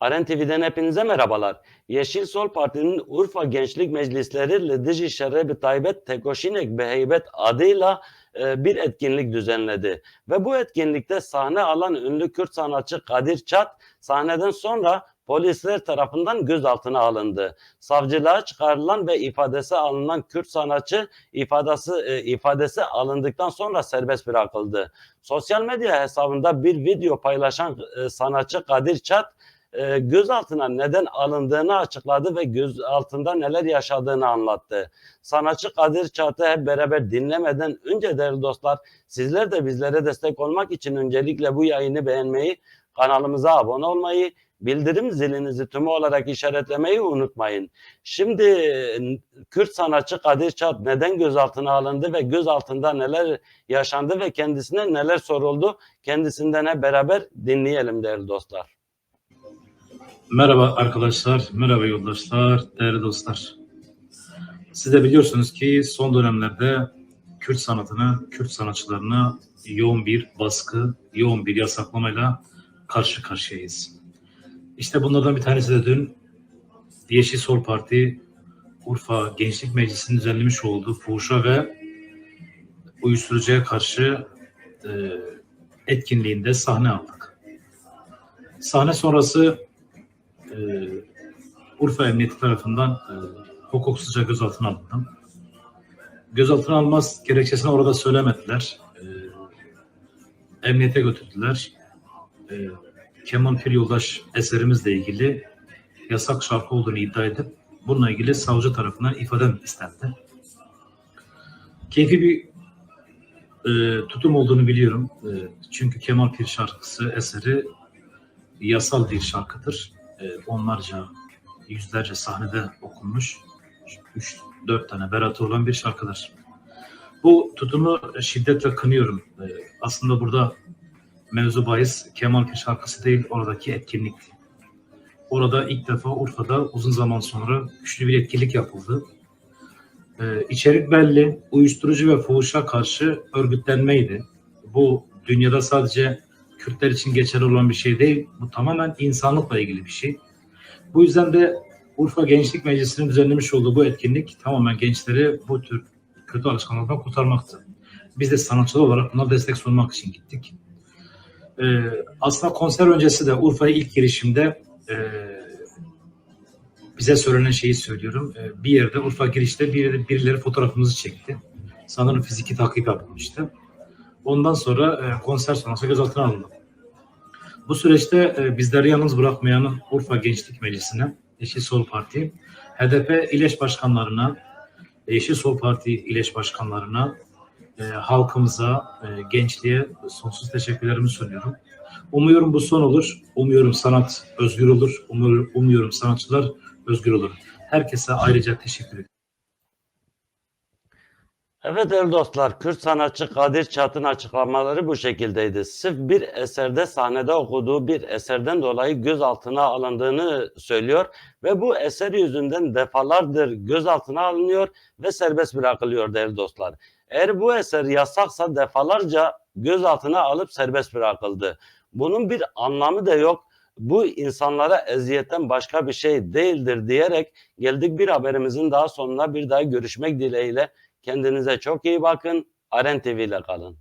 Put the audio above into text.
Aren TV'den hepinize merhabalar. Yeşil Sol Parti'nin Urfa Gençlik Meclisleri Lidici Şerebi Taybet Tekoşinek Beheybet adıyla e, bir etkinlik düzenledi. Ve bu etkinlikte sahne alan ünlü Kürt sanatçı Kadir Çat sahneden sonra polisler tarafından gözaltına alındı. Savcılığa çıkarılan ve ifadesi alınan Kürt sanatçı ifadesi e, ifadesi alındıktan sonra serbest bırakıldı. Sosyal medya hesabında bir video paylaşan e, sanatçı Kadir Çat e, gözaltına neden alındığını açıkladı ve gözaltında neler yaşadığını anlattı. Sanatçı Kadir Çat'ı hep beraber dinlemeden önce değerli dostlar sizler de bizlere destek olmak için öncelikle bu yayını beğenmeyi, kanalımıza abone olmayı, bildirim zilinizi tümü olarak işaretlemeyi unutmayın. Şimdi Kürt sanatçı Kadir Çat neden gözaltına alındı ve gözaltında neler yaşandı ve kendisine neler soruldu kendisinden hep beraber dinleyelim değerli dostlar. Merhaba arkadaşlar, merhaba yoldaşlar, değerli dostlar. Siz de biliyorsunuz ki son dönemlerde Kürt sanatına, Kürt sanatçılarına yoğun bir baskı, yoğun bir yasaklamayla karşı karşıyayız. İşte bunlardan bir tanesi de dün Yeşil Sol Parti Urfa Gençlik Meclisi'nin düzenlemiş olduğu fuhuşa ve uyuşturucuya karşı e, etkinliğinde sahne aldık. Sahne sonrası e, Urfa Emniyeti tarafından e, hukuksuzca gözaltına alındım. Gözaltına almaz gerekçesini orada söylemediler. E, emniyete götürdüler. E, Kemal Pir Yoldaş eserimizle ilgili yasak şarkı olduğunu iddia edip bununla ilgili savcı tarafından ifadem istendi. Keyfi bir e, tutum olduğunu biliyorum. E, çünkü Kemal Pir şarkısı eseri yasal bir şarkıdır e, onlarca, yüzlerce sahnede okunmuş, 3-4 tane beratı olan bir şarkıdır. Bu tutumu şiddetle kınıyorum. E, aslında burada mevzu bahis Kemal şarkısı değil, oradaki etkinlikti. Orada ilk defa Urfa'da uzun zaman sonra güçlü bir etkinlik yapıldı. E, içerik belli, uyuşturucu ve fuhuşa karşı örgütlenmeydi. Bu dünyada sadece Kürtler için geçerli olan bir şey değil. Bu tamamen insanlıkla ilgili bir şey. Bu yüzden de Urfa Gençlik Meclisi'nin düzenlemiş olduğu bu etkinlik tamamen gençleri bu tür kötü alışkanlıklardan kurtarmaktı. Biz de sanatçılar olarak buna destek sunmak için gittik. Ee, aslında konser öncesi de Urfa'ya ilk girişimde e, bize söylenen şeyi söylüyorum. E, bir yerde Urfa girişte bir yerde birileri fotoğrafımızı çekti. Sanırım fiziki takip yapılmıştı. Ondan sonra e, konser sonrası gözaltına alındı. Bu süreçte e, bizleri yalnız bırakmayan Urfa Gençlik Meclisi'ne, Yeşil Sol Parti, HDP İleş Başkanlarına, Yeşil Sol Parti İleş Başkanlarına, e, halkımıza, e, gençliğe sonsuz teşekkürlerimi sunuyorum. Umuyorum bu son olur. Umuyorum sanat özgür olur. Umuyorum, umuyorum sanatçılar özgür olur. Herkese ayrıca teşekkür ederim. Evet değerli dostlar, Kürt sanatçı Kadir Çat'ın açıklamaları bu şekildeydi. Sırf bir eserde sahnede okuduğu bir eserden dolayı gözaltına alındığını söylüyor ve bu eser yüzünden defalardır gözaltına alınıyor ve serbest bırakılıyor değerli dostlar. Eğer bu eser yasaksa defalarca gözaltına alıp serbest bırakıldı. Bunun bir anlamı da yok. Bu insanlara eziyetten başka bir şey değildir diyerek geldik bir haberimizin daha sonuna bir daha görüşmek dileğiyle. Kendinize çok iyi bakın. Aren TV ile kalın.